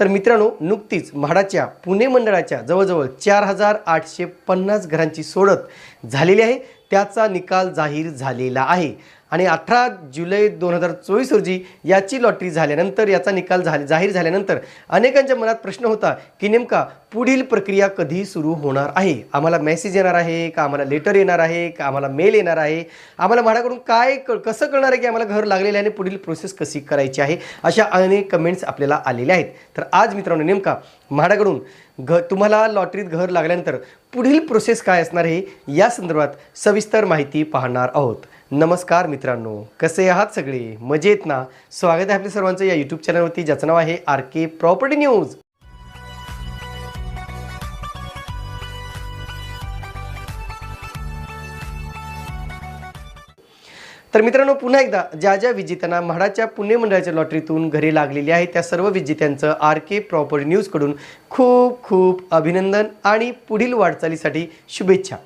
तर मित्रांनो नुकतीच म्हाडाच्या पुणे मंडळाच्या जवळजवळ चार हजार आठशे पन्नास घरांची सोडत झालेली आहे. त्याचा निकाल जाहीर झालेला आहे. आणि अठरा जुलै दोन हजार चोवीस रोजी याची लॉटरी झाल्यानंतर याचा निकाल झाले जाहीर झाल्यानंतर अनेकांच्या मनात प्रश्न होता की नेमका पुढील प्रक्रिया कधी सुरू होणार आहे? आम्हाला मेसेज येणार आहे का? आम्हाला लेटर येणार आहे का? आम्हाला मेल येणार आहे? आम्हाला म्हाडाकडून काय क कसं कळणार आहे की आम्हाला घर लागलेलं आहे आणि पुढील प्रोसेस कशी करायची आहे? अशा अनेक कमेंट्स आपल्याला आलेल्या आहेत. तर आज मित्रांनो नेमका म्हाडाकडून घ तुम्हाला लॉटरीत घर लागल्यानंतर पुढील प्रोसेस काय असणार आहे? या संदर्भात सविस्तर माहिती पाहणार आहोत. नमस्कार मित्रांनो कसे आहात सगळे? मजेत ना? स्वागत आहे आपल्या सर्वांचं या यूट्यूब चॅनलवरती ज्याचं नाव आहे आर के प्रॉपर्टी न्यूज तर मित्रांनो पुन्हा एकदा ज्या ज्या विजेत्यांना म्हाडाच्या पुणे मंडळाच्या लॉटरीतून घरी लागलेली आहे त्या सर्व विजेत्यांचं आर के प्रॉपर्टी न्यूजकडून खूप खूप अभिनंदन आणि पुढील वाटचालीसाठी शुभेच्छा.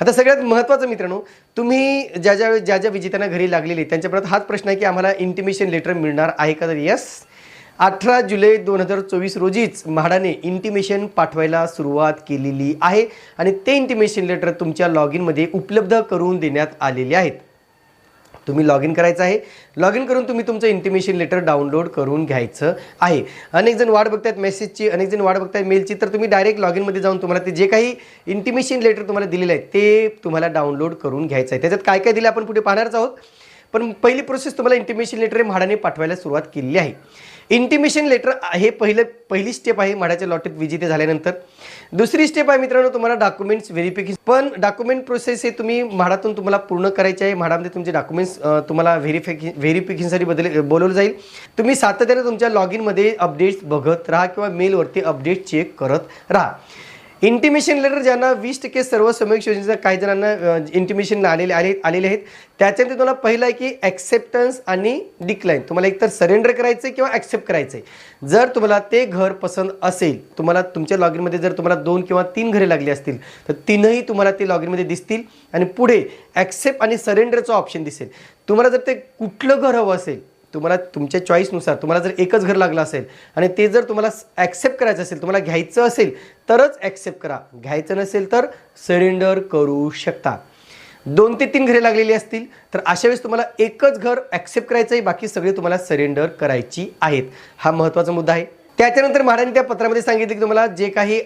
आता सगळ्यात महत्त्वाचं मित्रांनो तुम्ही ज्या ज्या ज्या ज्या विजेत्यांना घरी लागलेले त्यांच्यापर्यंत हाच प्रश्न आहे की आम्हाला इंटिमेशन लेटर मिळणार आहे का? तर यस अठरा जुलै दोन हजार चोवीस रोजीच म्हाडाने इंटिमेशन पाठवायला सुरुवात केलेली आहे आणि ते इंटिमेशन लेटर तुमच्या लॉग इनमध्ये उपलब्ध करून देण्यात आलेले आहेत. तुम्ही लॉग इन करायचं आहे. लॉग इन करून तुम्ही तुमचं इंटिमेशन लेटर डाउनलोड करून घ्यायचं आहे. अनेक जण वाट बघतात मेसेजची अनेक जण वाट बघतात मेलची तर तुम्ही डायरेक्ट लॉग इनमध्ये जाऊन तुम्हाला ते जे काही इंटिमेशन लेटर तुम्हाला दिलेलं आहे ते तुम्हाला डाउनलोड करून घ्यायचं आहे. त्याच्यात काय काय दिलं आपण पुढे पाहणारच आहोत. पण पहिली प्रोसेस तुम्हाला इंटिमेशन लेटर हे म्हाडाने पाठवायला सुरुवात केली आहे. इंटिमेशन लेटर हे पहिलं पहिली स्टेप आहे म्हाडाच्या लॉटरीत विजेते झाल्यानंतर. दुसरी स्टेप आहे मित्रांनो तुम्हाला डॉक्युमेंट्स व्हेरिफिकेशन पण डॉक्युमेंट प्रोसेस हे तुम्ही म्हाडातून तुम्हाला पूर्ण करायचे आहे. म्हाडामध्ये तुमचे डॉक्युमेंट्स तुम्हाला व्हेरिफिके व्हेरिफिकेशनसाठी बदल बोलवलं जाईल. तुम्ही सातत्याने तुमच्या लॉग इनमध्ये अपडेट्स बघत राहा किंवा मेलवरती अपडेट चेक करत राहा. इंटिमेशन लेटर ज्यांना वीस टक्के सर्व समीक्ष योजनेचा काही जणांना इंटिमेशन आलेले आले आलेले आहेत. त्याच्यामध्ये तुम्हाला पहिलं आहे की ॲक्सेप्टन्स आणि डिक्लाईन तुम्हाला एकतर सरेंडर करायचं आहे किंवा ॲक्सेप्ट करायचं आहे जर तुम्हाला ते घर पसंत असेल तुम्हाला तुमच्या लॉग इनमध्ये जर तुम्हाला दोन किंवा तीन घरे लागली असतील तर तीनही तुम्हाला ते लॉग इनमध्ये दिसतील आणि पुढे ॲक्सेप्ट आणि सरेंडरचं ऑप्शन दिसेल. तुम्हाला जर ते कुठलं घर हवं असेल तुम्हाला तुमच्या चॉईसनुसार तुम्हाला जर एकच घर लागलं असेल आणि ते जर तुम्हाला ॲक्सेप्ट करायचं असेल तुम्हाला घ्यायचं असेल तरच ॲक्सेप्ट करा. घ्यायचं नसेल तर सरेंडर करू शकता. दोन ते तीन घरे लागलेली असतील तर अशा वेळेस तुम्हाला एकच घर ॲक्सेप्ट करायचं आहे बाकी सगळे तुम्हाला सरेंडर करायची आहेत. हा महत्त्वाचा मुद्दा आहे. त्याच्यानंतर महाराजांनी त्या पत्रामध्ये सांगितलं की तुम्हाला जे काही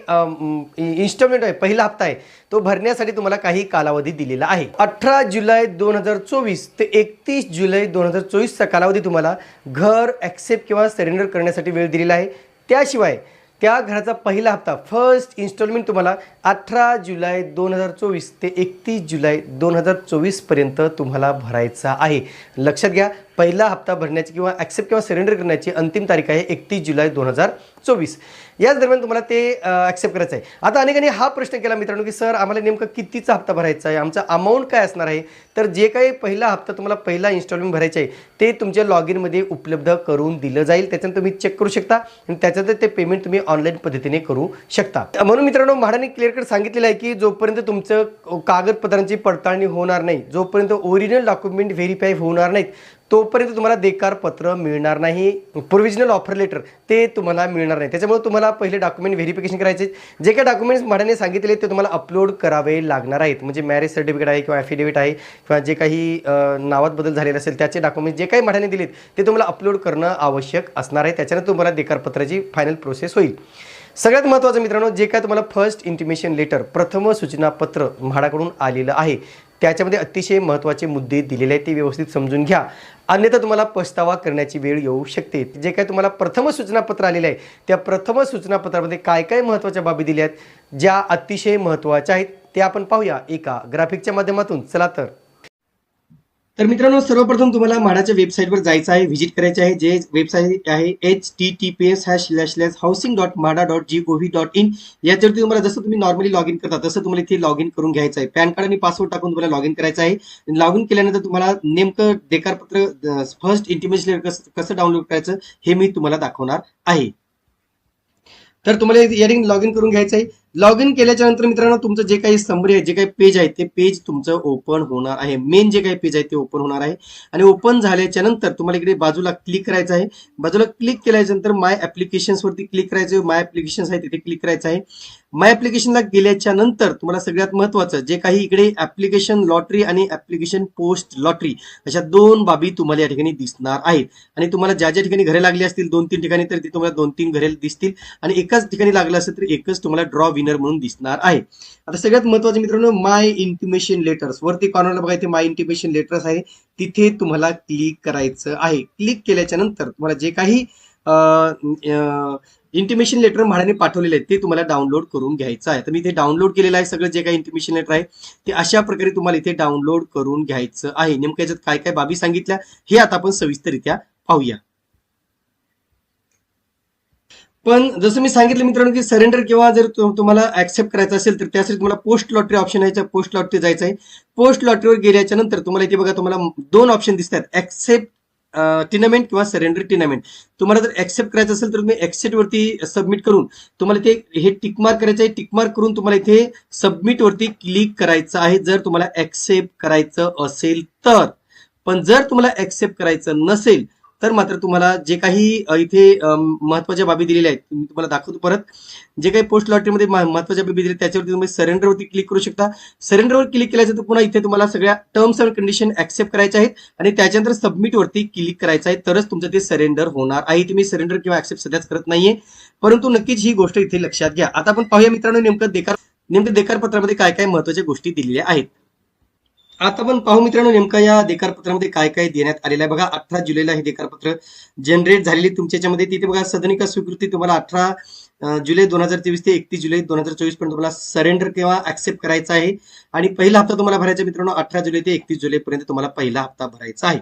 इन्स्टॉलमेंट आहे पहिला हप्ता आहे तो भरण्यासाठी तुम्हाला काही कालावधी दिलेला आहे. अठरा जुलै दोन हजार चोवीस ते एकतीस जुलै दोन हजार चोवीसचा कालावधी तुम्हाला घर ॲक्सेप्ट किंवा सरेंडर करण्यासाठी वेळ दिलेला आहे. त्याशिवाय त्या घराचा पहिला हप्ता फर्स्ट इन्स्टॉलमेंट तुम्हाला अठरा जुलै दोन हजार चोवीस ते एकतीस जुलै दोन हजार चोवीसपर्यंत तुम्हाला भरायचा आहे. लक्षात घ्या पहिला हप्ता भरण्याची किंवा ॲक्सेप्ट किंवा सरेंडर करण्याची अंतिम तारीख आहे एकतीस जुलै दोन हजार चोवीस. याच दरम्यान तुम्हाला ते ॲक्सेप्ट करायचं आहे आता अनेकांनी हा प्रश्न केला मित्रांनो की सर आम्हाला नेमकं कितीचा हप्ता भरायचा आहे? आमचा अमाऊंट काय असणार आहे? तर जे काही पहिला हप्ता तुम्हाला पहिला इन्स्टॉलमेंट भरायचा आहे ते तुमच्या लॉग इनमध्ये उपलब्ध करून दिलं जाईल. त्याच्यानंतर तुम्ही चेक करू शकता आणि त्याच्यात ते पेमेंट तुम्ही ऑनलाईन पद्धतीने करू शकता. म्हणून मित्रांनो म्हाडाने क्लिअर कट सांगितलेलं आहे की जोपर्यंत तुमचं कागदपत्रांची पडताळणी होणार नाही जोपर्यंत ओरिजिनल डॉक्युमेंट व्हेरीफाय होणार नाहीत तोपर्यंत तुम्हाला देकार पत्र मिळणार नाही. प्रोव्हिजनल ऑफर लेटर ते तुम्हाला मिळणार नाही. त्याच्यामुळे तुम्हाला पहिले डॉक्युमेंट व्हेरिफिकेशन करायचे. जे काही डॉक्युमेंट्स म्हाडाने सांगितले ते तुम्हाला अपलोड करावे लागणार आहेत. म्हणजे मॅरेज सर्टिफिकेट आहे किंवा ॲफिडेविट आहे किंवा जे काही नावात बदल झालेला असेल त्याचे डॉक्युमेंट जे काही म्हाडाने दिलेत ते तुम्हाला अपलोड करणं आवश्यक असणार आहे. त्याच्यानं तुम्हाला देकारपत्राची फायनल प्रोसेस होईल. सगळ्यात महत्त्वाचं मित्रांनो जे काय तुम्हाला फर्स्ट इंटिमेशन लेटर प्रथम सूचनापत्र म्हाडाकडून आलेलं आहे त्याच्यामध्ये अतिशय महत्त्वाचे मुद्दे दिलेले आहेत ते व्यवस्थित समजून घ्या. अन्यथा तुम्हाला पछतावा करण्याची वेळ येऊ शकते. जे काय तुम्हाला प्रथम सूचनापत्र आलेलं आहे त्या प्रथम सूचनापत्रामध्ये काय काय महत्त्वाच्या बाबी दिल्या आहेत ज्या अतिशय महत्त्वाच्या आहेत ते आपण पाहूया एका ग्राफिकच्या माध्यमातून. चला तर. तर मित्रांनो सर्वप्रथम तुम्हाला म्हाडाच्या वेबसाईटवर जायचं आहे व्हिजिट करायचे आहे. जे वेबसाईट आहे H T T P S hash slash slash housing dot MHADA dot G O V dot in याच्यावरती तुम्हाला जसं तुम्ही नॉर्मली लॉग इन करता तसं तुम्हाला इथे लॉग इन करून घ्यायचं आहे. पॅन कार्ड आणि पासवर्ड टाकून तुम्हाला लॉग इन करायचं आहे. लॉग इन केल्यानंतर तुम्हाला नेमकं देकारपत्र फर्स्ट इंटिमेशन कसं कसं डाउनलोड करायचं हे मी तुम्हाला दाखवणार आहे. तर तुम्हाला या लॉग इन करून घ्यायचं आहे. लॉग इन केल्याच्यानंतर मित्रांनो तुमचं जे काही समरी आहे जे काही पेज आहे ते पेज तुमचं ओपन होणार आहे. मेन जे काही पेज आहे ते ओपन होणार आहे. आणि ओपन झाल्याच्यानंतर तुम्हाला इकडे बाजूला क्लिक करायचं आहे. बाजूला क्लिक केल्याच्यानंतर माय ऍप्लिकेशन्स वरती क्लिक करायचं माय ऍप्लिकेशन्स आहे तिथे क्लिक करायचं आहे. माय ऍप्लिकेशनला गेल्याच्यानंतर तुम्हाला सगळ्यात महत्वाचं जे काही इकडे ऍप्लिकेशन लॉटरी आणि ऍप्लिकेशन पोस्ट लॉटरी अशा दोन बाबी तुम्हाला या ठिकाणी दिसणार आहेत. आणि तुम्हाला ज्या ज्या ठिकाणी घरे लागली असतील दोन तीन ठिकाणी तर ती तुम्हाला दोन तीन घरे दिसतील. आणि एकाच ठिकाणी लागलं असेल तर एकच तुम्हाला ड्रॉ विनर म्हणून दिसणार आहे. आता सगळ्यात महत्वाचं मित्रांनो माय इंटिमेशन लेटर्स वरती कॉर्नरला बघा इथे माय इंटिमेशन लेटर्स आहे. तिथे तुम्हाला क्लिक करायचं आहे. क्लिक केल्याच्यानंतर तुम्हाला जे काही इंटिमेशन लेटर म्हणाने पाठवलेले आहेत ते तुम्हाला डाउनलोड करून घ्यायचं आहे. तर मी इथे डाउनलोड केलेलं आहे सगळं जे काही इंटिमेशन लेटर आहे ते अशा प्रकारे तुम्हाला इथे डाउनलोड करून घ्यायचं आहे. नेमकं याच्यात काय काय बाबी सांगितल्या हे आता आपण सविस्तरित्या पाहूया. पण जसं मी सांगितलं मित्रांनो की सरेंडर किंवा जर तुम्हाला ऍक्सेप्ट करायचं असेल तर त्यासाठी तुम्हाला पोस्ट लॉटरी ऑप्शन आहे पोस्ट लॉटरी जायचं आहे. पोस्ट लॉटरीवर गेल्याच्यानंतर तुम्हाला इथे बघा तुम्हाला दोन ऑप्शन दिसतात. ऍक्सेप्ट टिनामेंट किंवा सरेंडर टिनामेंट तुम्हाला जर ऍक्सेप्ट करायचं असेल तर तुम्ही ऍक्सेप्ट वरती सबमिट करून तुम्हाला ते हे टिकमार्क करायचं आहे टिकमार्क करून तुम्हाला इथे सबमिट वरती क्लिक करायचं आहे जर तुम्हाला ऍक्सेप्ट करायचं असेल तर. पण जर तुम्हाला ऍक्सेप्ट करायचं नसेल तर मात्र तुम्हाला जे काही इथे महत्त्वाच्या बाबी दिलेल्या आहेत मी तुम्हाला दाखवतो परत. जे काही पोस्ट लॉटरीमध्ये महत्त्वाच्या बाबी दिल्या त्याच्यावरती तुम्ही सरेंडरवरती क्लिक करू शकता. सरेंडरवर क्लिक केल्याचं पुन्हा इथे तुम्हाला सगळ्या टर्म्स अँड कंडिशन ऍक्सेप्ट करायच्या आहेत आणि त्याच्यानंतर सबमिटवरती क्लिक करायचं आहे. तरच तुमचं ते सरेंडर होणार आहे. तुम्ही सरेंडर किंवा ऍक्सेप्ट सध्याच करत नाहीये. परंतु नक्कीच ही गोष्ट इथे लक्षात घ्या. आता आपण पाहूया मित्रांनो नेमकं देकार नेमकं देकार पत्रामध्ये काय काय महत्त्वाच्या गोष्टी दिलेल्या आहेत. आता आपण पाहू मित्रांनो नेमका या देकारपत्रामध्ये काय काय देण्यात आलेलं आहे. बघा अठरा जुलैला हे देकारपत्र जनरेट झालेली तुमच्या याच्यामध्ये. तिथे बघा सदनिका स्वीकृती तुम्हाला अठरा जुलै दोन हजार तेवीस ते एकतीस जुलै दोन हजार चोवीसपर्यंत तुम्हाला सरेंडर किंवा ऍक्सेप्ट करायचा आहे. आणि पहिला हप्ता तुम्हाला भरायचा मित्रांनो अठरा जुलै ते एकतीस जुलै पर्यंत तुम्हाला पहिला हप्ता भरायचा आहे.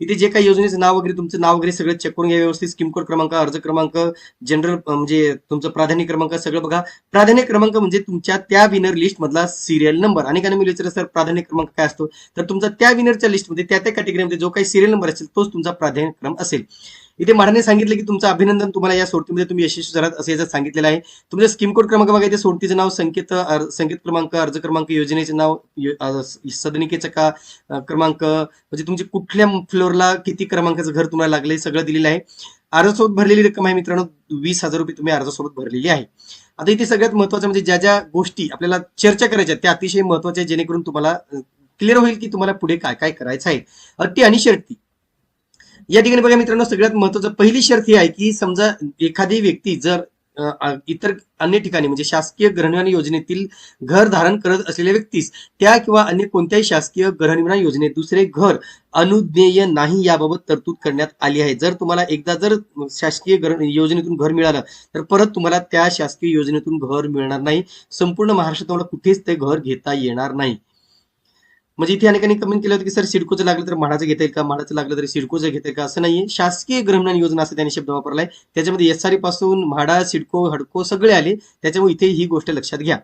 इथे जे काही योजनेचं नाव वगैरे तुमचं नाव वगैरे सगळं चेक करून घ्या व्यवस्थित. स्कीम कोड क्रमांक अर्ज क्रमांक जनरल म्हणजे तुमचं प्राधान्य क्रमांक सगळं बघा. प्राधान्य क्रमांक म्हणजे तुमच्या त्या विनर लिस्ट मधला सिरियल नंबर अनेकांना मी विचारलं सर प्राधान्य क्रमांक काय असतो? तर तुमचा त्या विनरच्या लिस्टमध्ये त्या त्या कॅटेगरीमध्ये जो काही सिरियल नंबर असेल तोच तुमचा प्राधान्य क्रम असेल. इथे म्हाडाने सांगितलं की तुमचं अभिनंदन तुम्हाला या सोडतीमध्ये तुम्ही यशस्वी झालात असं याच्यात सांगितलेलं आहे. तुमचं स्कीम कोड क्रमांक बघा इथे सोडतीचं नाव संकेत संकेत क्रमांक अर्ज क्रमांक योजनेचे नाव यो- सदनिकेचं का क्रमांक म्हणजे तुमचे कुठल्या फ्लोअरला किती क्रमांकाचं घर तुम्हाला लागलंय सगळं दिलेलं आहे. अर्जासोबत भरलेली रक्कम आहे मित्रांनो वीस हजार रुपये तुम्ही अर्जासोबत भरलेली आहे. आता इथे सगळ्यात महत्वाचं म्हणजे ज्या ज्या गोष्टी आपल्याला चर्चा करायच्या आहेत, त्या अतिशय महत्त्वाच्या जेणेकरून तुम्हाला क्लिअर होईल की तुम्हाला पुढे काय काय करायचं आहे. अटी आणि शर्ती. या ठिकाणी बघा मित्रांनो सगळ्यात महत्वाचं पहिली शर्त ही आहे की समजा एखादी व्यक्ती जर इतर अन्य ठिकाणी म्हणजे शासकीय गृहनिर्माण योजनेतील घर धारण करत असलेल्या व्यक्तीस त्या किंवा अन्य कोणत्याही शासकीय गृहनिर्माण योजनेत दुसरे घर अनुज्ञेय नाही याबाबत तरतूद करण्यात आली आहे. जर तुम्हाला एकदा जर शासकीय घर योजनेतून घर मिळालं तर परत तुम्हाला त्या शासकीय योजनेतून घर मिळणार नाही. संपूर्ण महाराष्ट्रात तुम्हाला कुठेच ते घर घेता येणार नाही. म्हणजे इथे अनेकांनी कमेंट केलं होतं की सर सिडकोचं लागलं तर म्हाडाचं घेता येईल का? म्हाडाचं लागलं तरी सिडकोचं घेता येईल का? असं नाहीये. शासकीय गृहनिर्माण योजना असं त्यांनी शब्द वापरलाय. त्याच्यामध्ये एस आरपासून म्हाडा सिडको हडको सगळे आले. त्याच्यामुळे इथे ही गोष्ट लक्षात घ्या.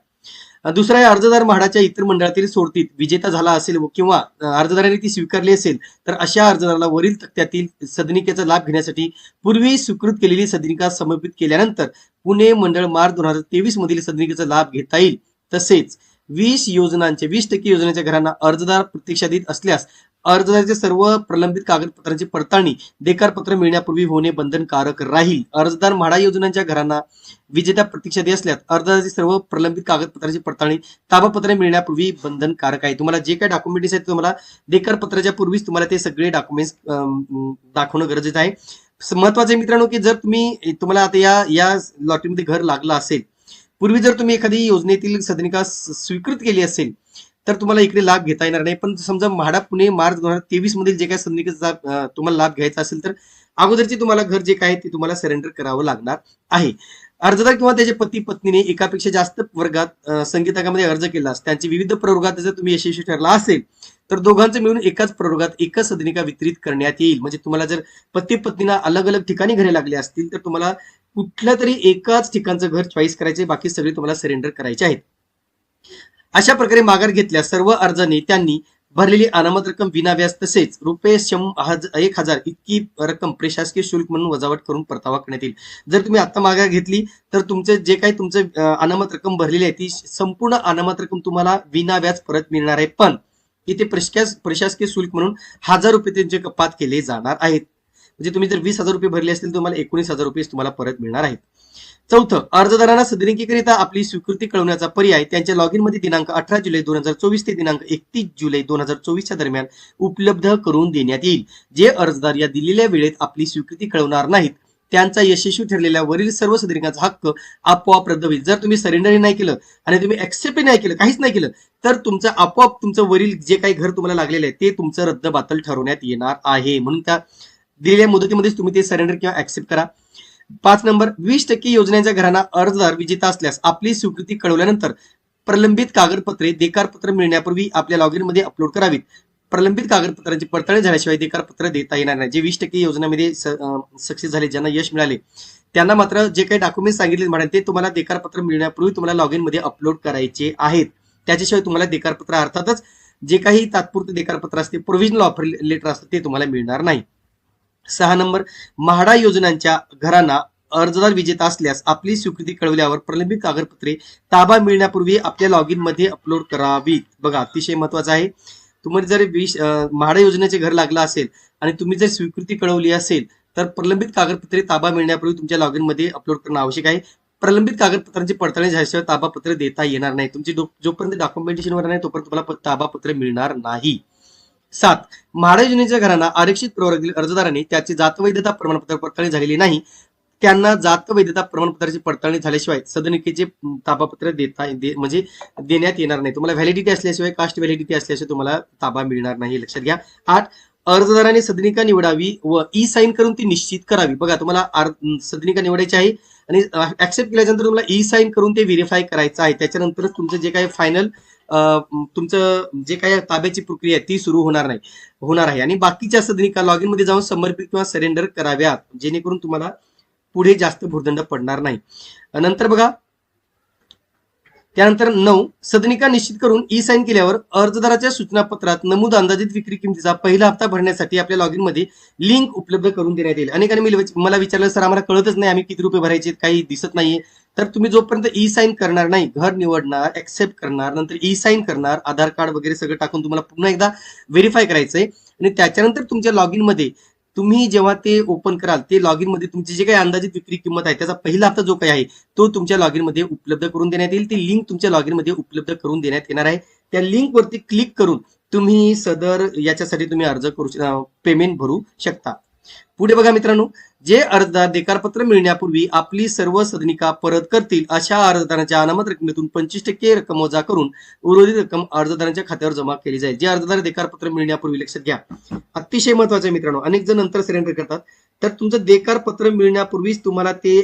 दुसरा आहे अर्जदार म्हाडाच्या इतर मंडळातील सोडतीत विजेता झाला असेल व किंवा अर्जदाराने ती स्वीकारली असेल तर अशा अर्जदाराला वरील तक्त्यातील सदनिकेचा लाभ घेण्यासाठी पूर्वी स्वीकृत केलेली सदनिका समर्पित केल्यानंतर पुणे मंडळ मार्च दोन हजार तेवीस मधील सदनिकेचा लाभ घेता येईल. तसेच वीस योजनांचे वीस टक्के योजनेच्या घरांना अर्जदार प्रतीक्षाधीत असल्यास अर्जदाराचे सर्व प्रलंबित कागदपत्रांची पडताळणी देकारपत्र मिळण्यापूर्वी होणे बंधनकारक राहील. अर्जदार म्हाडा योजनांच्या घरांना विजेता प्रतीक्षाधी असल्यास अर्जदाराची सर्व प्रलंबित कागदपत्रांची पडताळणी ताबापत्र मिळण्यापूर्वी बंधनकारक आहे. तुम्हाला जे काही डॉक्युमेंट्स आहेत तुम्हाला देकारपत्राच्या पूर्वीच तुम्हाला ते सगळे डॉक्युमेंट्स दाखवणं गरजेचं आहे. महत्वाचं आहे मित्रांनो की जर तुम्ही तुम्हाला आता या या लॉटरीमध्ये घर लागलं असेल पूर्वी जर तुम्ही एखादी योजनेतील सदनिका स्वीकृत केली असेल तर तुम्हाला इकडे लाभ घेता येणार नाही. पण समजा म्हाडा पुणे मार्च दोन हजार तेवीस मधील जे काही सदनिकेचा तुम्हाला लाभ घ्यायचा असेल तर अगोदरची तुम्हाला घर जे काय ते तुम्हाला सरेंडर करावं लागणार आहे. अर्जदार किंवा त्याचे पती पत्नीने एकापेक्षा जास्त वर्गात संगीताकामध्ये अर्ज केलास त्यांची विविध प्रवर्गात जर तुम्ही यशस्वी ठरला असेल तर दोघांचं मिळून एकाच प्रयोगात एकच सदनिका वितरित करण्यात येईल. म्हणजे तुम्हाला जर पती पत्नीला अलग अलग ठिकाणी घरे लागले असतील तर तुम्हाला कुठल्या तरी एकाच ठिकाणचं घर चॉईस करायचे बाकी सगळे तुम्हाला सरेंडर करायचे आहेत. अशा प्रकारे माघार घेतल्यास सर्व अर्जाने त्यांनी भरलेली अनामत रक्कम विनाव्याज तसेच रुपये एक हजार इतकी रक्कम प्रशासकीय शुल्क म्हणून वजावट करून परतावा करण्यात येईल. जर तुम्ही आता माघार घेतली तर तुमचे जे काही तुमचं अनामत रक्कम भरलेली आहे ती संपूर्ण अनामत रक्कम तुम्हाला विनाव्याज परत मिळणार आहे. पण इथे प्रशासकीय शुल्क म्हणून हजार रुपये त्यांचे कपात केले जाणार आहेत. म्हणजे तुम्ही जर वीस हजार रुपये भरले असतील तर तुम्हाला एकोणीस हजार रुपये तुम्हाला परत मिळणार आहेत. चौथं अर्जदारांना सदनिकीकरिता आपली स्वीकृती कळवण्याचा पर्याय त्यांच्या लॉगिनमध्ये दिनांक अठरा जुलै दोन हजार चोवीस ते दिनांक एकतीस जुलै दोन हजार चोवीसच्या दरम्यान उपलब्ध करून देण्यात येईल. जे अर्जदार या दिलेल्या वेळेत आपली स्वीकृती कळवणार नाहीत त्यांचा यशस्वी ठरलेल्या वरील सर्व सदरिकांचा हक्क आपोआप रद्द होईल. जर तुम्ही सरेंडरही नाही केलं आणि तुम्ही ऍक्सेप्टही नाही केलं काहीच नाही केलं तर तुमचं आपोआप तुमचं वरील जे काही घर तुम्हाला लागलेलं आहे ते तुमचं रद्द बातल ठरवण्यात येणार आहे. म्हणून त्या दिलेल्या मुदतीमध्येच तुम्ही ते सरेंडर किंवा ऍक्सेप्ट करा. पाच नंबर वीस टक्के योजनेच्या घरांना अर्जदार विजेता असल्यास आपली स्वीकृती कळवल्यानंतर प्रलंबित कागदपत्रे देकारपत्र मिळण्यापूर्वी आपल्या लॉगिनमध्ये अपलोड करावीत. प्रलंबित कागदपत्रांची पडताळणी झाल्याशिवाय देकारपत्र देता येणार नाही. जे वीस टक्के योजनेमध्ये सक्सेस झाले ज्यांना यश मिळाले त्यांना मात्र जे काही डॉक्युमेंट सांगितले मॅडम ते तुम्हाला देकारपत्र मिळण्यापूर्वी तुम्हाला लॉगमध्ये अपलोड करायचे आहेत. त्याच्याशिवाय तुम्हाला देकारपत्र अर्थातच जे काही तात्पुरते देकारपत्र असते प्रोव्हिजनल ऑफर लेटर असतं ते तुम्हाला मिळणार नाही. सहा नंबर म्हाडा योजनांच्या घरांना अर्जदार विजेता असल्यास आपली स्वीकृती कळवल्यावर प्रलंबित कागदपत्रे ताबा मिळण्यापूर्वी आपल्या लॉगमध्ये अपलोड करावीत. बघा अतिशय महत्वाचं आहे. तुम्हाला जर विश म्हाडा योजनेचे घर लागलं असेल आणि तुम्ही जर स्वीकृती कळवली असेल तर प्रलंबित कागदपत्रे ताबा मिळण्यापूर्वी तुमच्या लॉगमध्ये अपलोड करणं आवश्यक आहे. प्रलंबित कागदपत्रांची पडताळणी झाल्याशिवाय ताबापत्र देता येणार नाही. तुमची जोपर्यंत डॉक्युमेंटेशनवर नाही तोपर्यंत तुम्हाला ताबापत्र मिळणार नाही. सात महाडा योजनेच्या घरांना आरक्षित प्रवर्गातील अर्जदारांनी त्याची जातवैधता प्रमाणपत्र पडताळणी झालेली नाही. त्यांना जात वैधता प्रमाणपत्राची पडताळणी झाल्याशिवाय सदनिकेचे ताबापत्र देता दे- म्हणजे देण्यात येणार नाही. तुम्हाला व्हॅलिडिटी असल्याशिवाय कास्ट व्हॅलिडिटी असल्याशिवाय तुम्हाला ताबा मिळणार नाही. हे लक्षात घ्या. आठ अर्जदाराने सदनिका निवडावी व ई साईन करून ती निश्चित करावी. बघा तुम्हाला आर- सदनिका निवडायची आहे आणि ऍक्सेप्ट केल्यानंतर तुम्हाला ई साईन करून ते व्हेरीफाय करायचं आहे. त्याच्यानंतरच तुमचं जे काही फायनल तुमचं जे काही ताब्याची प्रक्रिया आहे ती सुरू होणार नाही. होणार आहे. आणि बाकीच्या सदनिका लॉगमध्ये जाऊन समर्पित किंवा सरेंडर कराव्यात. जेणेकरून तुम्हाला पुढे जास्त भूर्दंड पडणार नाही. नंतर बघा त्यानंतर नऊ सदनिका निश्चित करून ई साईन केल्यावर अर्जदाराच्या सूचनापत्रात नमूद अंदाजित विक्री किमतीचा पहिला हप्ता भरण्यासाठी आपल्या लॉगमध्ये लिंक उपलब्ध करून देण्यात येईल. अनेकांनी मी- मला विचारलं सर आम्हाला कळतच नाही आम्ही किती रुपये भरायचे काही दिसत नाहीये. तर तुम्ही जोपर्यंत ई साईन करणार नाही घर निवडणार ऍक्सेप्ट करणार नंतर ई साईन करणार आधार कार्ड वगैरे सगळं टाकून तुम्हाला पुन्हा एकदा व्हेरीफाय करायचंय. आणि त्याच्यानंतर तुमच्या लॉगिनमध्ये तुम्ही जेव्हा ते ओपन कराल ते लॉग इनमध्ये तुमची जे काही अंदाजित विक्री किंमत आहे त्याचा पहिला हप्ता जो काही आहे तो तुमच्या लॉगमध्ये उपलब्ध करून देण्यात येईल. ती लिंक तुमच्या लॉगिनमध्ये उपलब्ध करून देण्यात येणार आहे. त्या लिंक वरती क्लिक करून तुम्ही सदर याच्यासाठी तुम्ही अर्ज करू पेमेंट भरू शकता. पुढे बघा मित्रांनो जे अर्जदार देकारपत्र मिळण्यापूर्वी आपली सर्व सदनिका परत करतील अशा अर्जदारांच्या अनामत रकमेतून पंचवीस टक्के रक्कम वजा करून उर्वरित रक्कम अर्जदारांच्या खात्यावर जमा केली जाईल. जे अर्जदार देकारपत्र मिळण्यापूर्वी लक्षात घ्या. अतिशय महत्वाचं मित्रांनो अनेक जण नंतर सरेंडर करतात. तर तुमचं देकारपत्र मिळण्यापूर्वीच तुम्हाला ते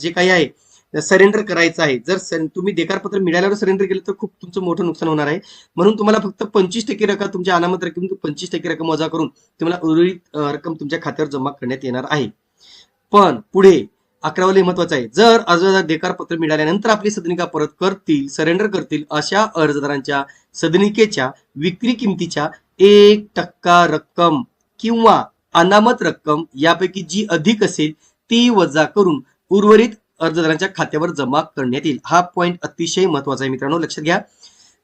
जे काही आहे सरेंडर करायचं आहे. जर सर- तुम्ही देकारपत्र मिळाल्यावर सरेंडर केलं तर खूप तुमचं मोठं नुकसान होणार आहे. म्हणून तुम्हाला फक्त पंचवीस टक्के रक्कम तुमच्या अनामत रक्कम पंचवीस टक्के रक्कम वजा करून तुम्हाला उर्वरित रक्कम तुमच्या खात्यावर जमा करण्यात येणार आहे. पण पुढे अकरावले महत्वाचं आहे. जर अर्जदार देकार पत्र मिळाल्यानंतर आपली सदनिका परत करतील सरेंडर करतील अशा अर्जदारांच्या सदनिकेच्या विक्री किमतीच्या एक टक्का रक्कम किंवा अनामत रक्कम यापैकी जी अधिक असेल ती वजा करून उर्वरित अर्जदारांच्या खात्यावर जमा करण्यात येईल. हा पॉईंट अतिशय महत्त्वाचा आहे मित्रांनो. लक्षात घ्या.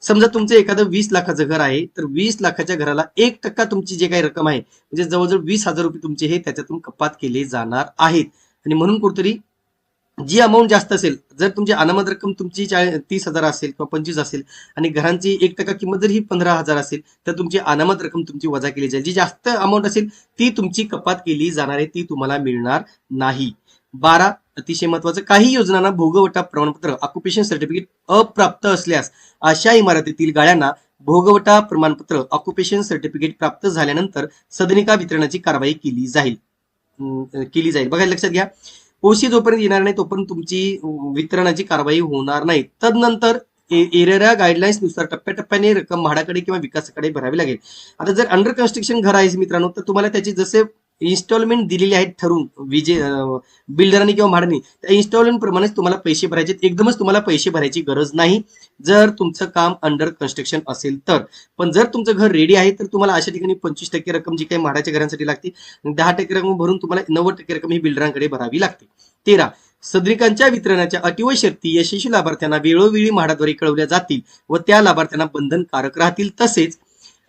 समजा तुमचं एखादं वीस लाखाचं घर आहे तर वीस लाखाच्या घराला एक टक्का तुमची जे काही रक्कम आहे म्हणजे जवळजवळ वीस हजार रुपये तुमचे हे त्याच्यातून कपात केले जाणार आहेत. आणि म्हणून कुठेतरी जी अमाऊंट जास्त असेल जर तुमची अनामत रक्कम तुमची चाळीस तीस हजार असेल किंवा पंचवीस असेल आणि घरांची एक टक्का किंमत जर ही पंधरा हजार असेल तर तुमची अनामत रक्कम तुमची वजा केली जाईल. जी जास्त अमाऊंट असेल ती तुमची कपात केली जाणार आहे ती तुम्हाला मिळणार नाही. बारा अतिशय महत्वाचं. काही योजनांना भोगवटा प्रमाणपत्र ऑक्युपेशन सर्टिफिकेट अप्राप्त असल्यास अशा इमारतीतील गाळ्यांना भोगवटा प्रमाणपत्र ऑक्युपेशन सर्टिफिकेट प्राप्त झाल्यानंतर सदनिका वितरणाची कारवाई केली जाईल. केली जाईल. बघा लक्षात घ्या. ओसी जोपर्यंत येणार नाही तोपर्यंत तुमची वितरणाची कारवाई होणार नाही. तदनंतर एरेरा गाईडलाईन्सनुसार टप्प्याटप्प्याने रक्कम म्हाडाकडे किंवा विकासाकडे भरावी लागेल. आता जर अंडर कन्स्ट्रक्शन घर आहे मित्रांनो तर तुम्हाला त्याचे जसे इन्स्टॉलमेंट दिलेली आहेत ठरून विजे अं, बिल्डरांनी किंवा म्हाडांनी. त्या इन्स्टॉलमेंट प्रमाणेच तुम्हाला पैसे भरायचे एकदमच तुम्हाला पैसे भरायची गरज नाही. जर तुमचं काम अंडर कन्स्ट्रक्शन असेल तर. पण जर तुमचं घर रेडी आहे तर तुम्हाला अशा ठिकाणी पंचवीस टक्के रक्कम जी काही म्हाडाच्या घरांसाठी लागते आणि दहा टक्के रक्कम भरून तुम्हाला नव्वद टक्के रक्कम ही बिल्डरांकडे भरावी लागते. तेरा सदरिकांच्या वितरणाच्या अटी व शर्ती यशस्वी लाभार्थ्यांना वेळोवेळी म्हाडाद्वारे कळवल्या जातील व त्या लाभार्थ्यांना बंधनकारक राहतील. तसेच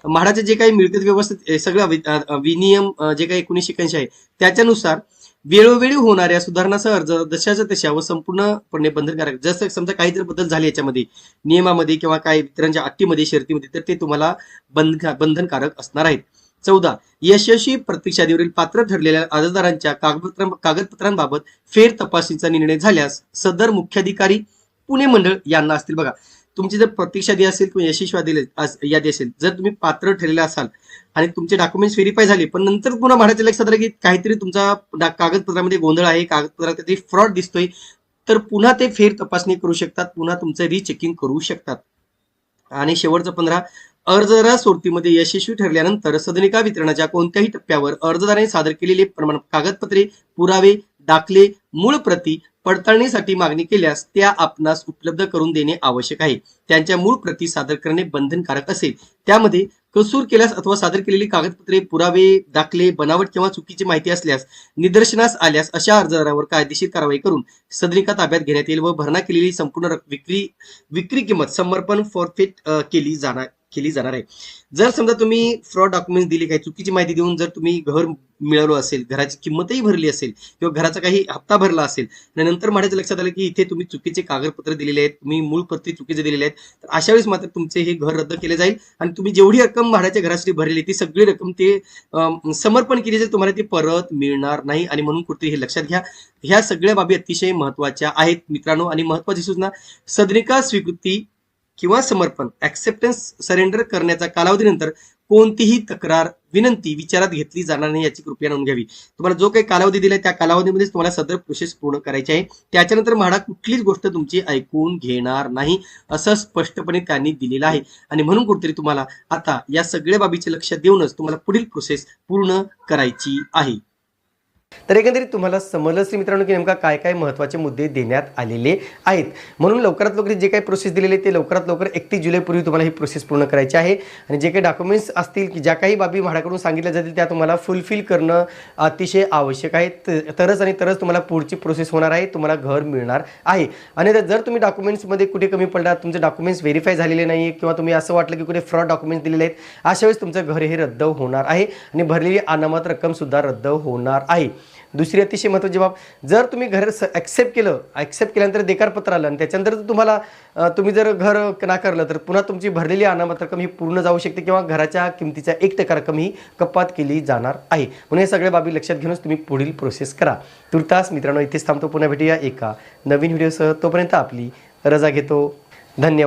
म्हाडाचे जे काही मिळकत व्यवस्थित हे सगळं वि- विनियम जे काही एकोणीसशे एक्याऐंशी आहे त्याच्यानुसार वेळोवेळी होणाऱ्या सुधारणासह अर्ज जशाच्या तशा व संपूर्णपणे बंधनकारक जसं समजा काही जर बदल झाले याच्यामध्ये नियमामध्ये किंवा काही वितरणच्या अट्टीमध्ये शर्तीमध्ये तर ते तुम्हाला बंध बंधनकारक असणार आहेत. चौदा यशस्वी प्रतीक्षादेवरील पात्र ठरलेल्या अर्जदारांच्या कागदपत्र कागदपत्रांबाबत फेर तपासणीचा निर्णय झाल्यास सदर मुख्याधिकारी पुणे मंडळ यांना असतील बघा. तुमची जर प्रतीक्षा यादी असेल किंवा यशस्वी यादी यादी असेल जर तुम्ही पात्र ठरलेला असाल आणि तुमचे डॉक्युमेंट्स व्हेरीफाय झाले पण नंतर पुन्हा भाड्याच्या लक्षात आलं की काहीतरी तुमचा कागदपत्रामध्ये गोंधळ आहे कागदपत्रात काहीतरी फ्रॉड दिसतोय तर पुन्हा ते फेर तपासणी करू शकतात पुन्हा तुमचं रिचेकिंग करू शकतात. आणि शेवटचं पंधरा अर्जदार सोडतीमध्ये यशस्वी ठरल्यानंतर सदनिका वितरणाच्या कोणत्याही टप्प्यावर अर्जदाराने सादर केलेले प्रमाण कागदपत्रे पुरावे दाखले मूळ प्रती पडताळणीसाठी मागणी केल्यास त्या आपणास उपलब्ध करून देणे आवश्यक आहे. त्यांच्या मूळ प्रती सादर करणे बंधनकारक असेल. त्यामध्ये कसूर केल्यास अथवा सादर केलेली कागदपत्रे पुरावे दाखले बनावट किंवा चुकीची माहिती असल्यास निदर्शनास आल्यास अशा अर्जदारावर कायदेशीर कारवाई करून सदनिका ताब्यात घेण्यात येईल व भरणा केलेली संपूर्ण विक्री विक्री किंमत समर्पण फॉरफिट केली जाणार केली जाणार आहे. जर समजा तुम्ही फ्रॉड डॉक्युमेंट्स दिले काही चुकीची माहिती देऊन जर तुम्ही घर मिळवलं असेल घराची किंमतही भरली असेल किंवा घराचा काही हप्ता भरला असेल आणि नंतर माझ्या लक्षात आलं की इथे तुम्ही चुकीचे कागदपत्र दिलेले आहेत तुम्ही मूळ पत्री चुकीचे दिलेले आहेत तर अशा वेळेस मात्र तुमचे हे घर रद्द केले जाईल आणि तुम्ही जेवढी रक्कम भाड्याच्या घरासाठी भरलेली ती सगळी रक्कम ते समर्पण केली जाईल तुम्हाला ती परत मिळणार नाही. आणि म्हणून कुठेतरी हे लक्षात घ्या. ह्या सगळ्या बाबी अतिशय महत्त्वाच्या आहेत मित्रांनो. आणि महत्वाची सूचना सदनिका स्वीकृती किंवा समर्पण ऍक्सेप्टन्स सरेंडर करण्याच्या कालावधीनंतर कोणतीही तक्रार विनंती विचारात घेतली जाणार नाही याची कृपया नोंद घ्यावी. तुम्हाला जो काही कालावधी दिलाय त्या कालावधीमध्येच तुम्हाला सदर प्रोसेस पूर्ण करायची आहे. त्याच्यानंतर म्हाडा कुठलीच गोष्ट तुमची ऐकून घेणार नाही असं स्पष्टपणे त्यांनी दिलेलं आहे. आणि म्हणून कुठेतरी तुम्हाला आता या सगळ्या बाबीचे लक्ष देऊनच तुम्हाला पुढील प्रोसेस पूर्ण करायची आहे. तर एकंदरीत तुम्हाला समजलं असेल मित्रांनो की नेमका काय काय महत्त्वाचे मुद्दे देण्यात आलेले आहेत? म्हणून लवकरात लवकर जे काही प्रोसेस दिलेले ते लवकरात लवकर एकतीस जुलैपूर्वी तुम्हाला ही प्रोसेस पूर्ण करायची आहे. आणि जे काही डॉक्युमेंट्स असतील की ज्या काही बाबी म्हाडाकडून सांगितल्या जातील त्या तुम्हाला फुलफिल करणं अतिशय आवश्यक आहे. तरच आणि तरच तुम्हाला पुढची प्रोसेस होणार आहे तुम्हाला घर मिळणार आहे. आणि जर- तुम्ही डॉक्युमेंट्समध्ये कुठे कमी पडला तुमचे डॉक्युमेंट्स व्हेरीफाय झालेले नाही किंवा तुम्ही असं वाटलं की कुठे फ्रॉड डॉक्युमेंट्स दिलेले आहेत अशा वेळेस तुमचं घर हे रद्द होणार आहे. आणि भरलेली अनामत रक्कमसुद्धा रद्द होणार आहे. दुसरी अतिशय महत्त्वाची बाब जर तुम्ही घर स ॲक्सेप्ट केलं ॲक्सेप्ट केल्यानंतर देकारपत्र आलं आणि त्याच्यानंतर जर तुम्हाला तुम्ही जर घर नाकारलं तर पुन्हा तुमची भरलेली अनामत रक्कम ही पूर्ण जाऊ शकते किंवा घराच्या किमतीच्या एक टक्का रक्कम ही कपात केली जाणार आहे. म्हणून या सगळ्या बाबी लक्षात घेऊनच तुम्ही पुढील प्रोसेस करा. तुर्तास मित्रांनो इथेच थांबतो. पुन्हा भेटूया एका नवीन व्हिडिओसह तोपर्यंत आपली रजा घेतो. धन्यवाद.